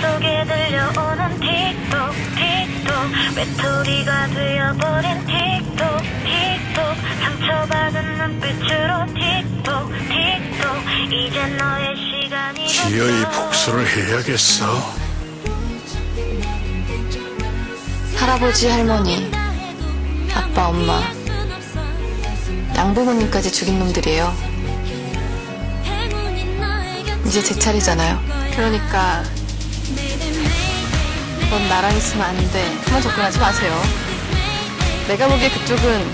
속에 들려오는 틱톡 틱톡 외톨이가 되어버린 틱톡 틱톡 상처받은 눈빛으로 틱톡 틱톡 이제 너의 시간이 기어이. 복수를 해야겠어. 할아버지, 할머니, 아빠, 엄마, 양부모님까지 죽인 놈들이에요. 이제 제 차례잖아요. 그러니까 넌 나랑 있으면 안 돼. 그만 접근하지 마세요. 내가 보기에 그쪽은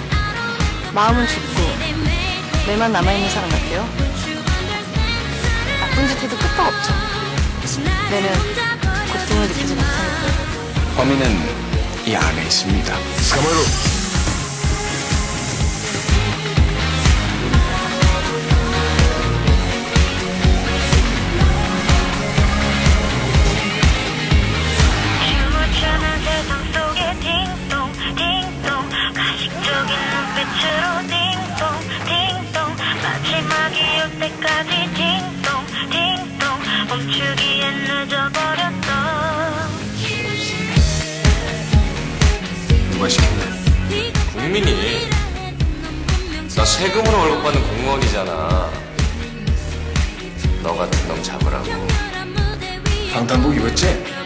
마음은 죽고 뇌만 남아있는 사람 같아요. 나쁜 짓 해도 끄떡 없죠. 뇌는 고통을 느끼지 못하니까. 범인은 이 안에 있습니다. 사마로 때까지 딩동 딩동 멈추기엔 늦어버렸어 누가 시켰네? 국민이 나 세금으로 월급 받는 공무원이잖아. 너 같은 놈 잡으라고. 방탄복 입었지?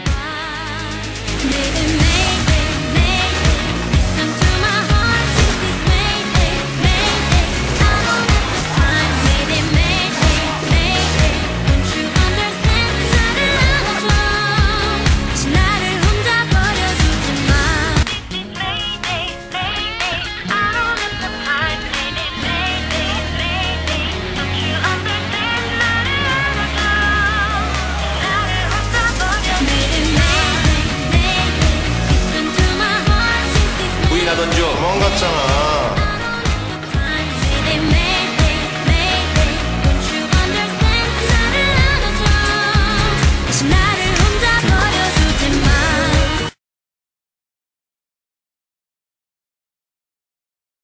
나던 중. 도망갔잖아.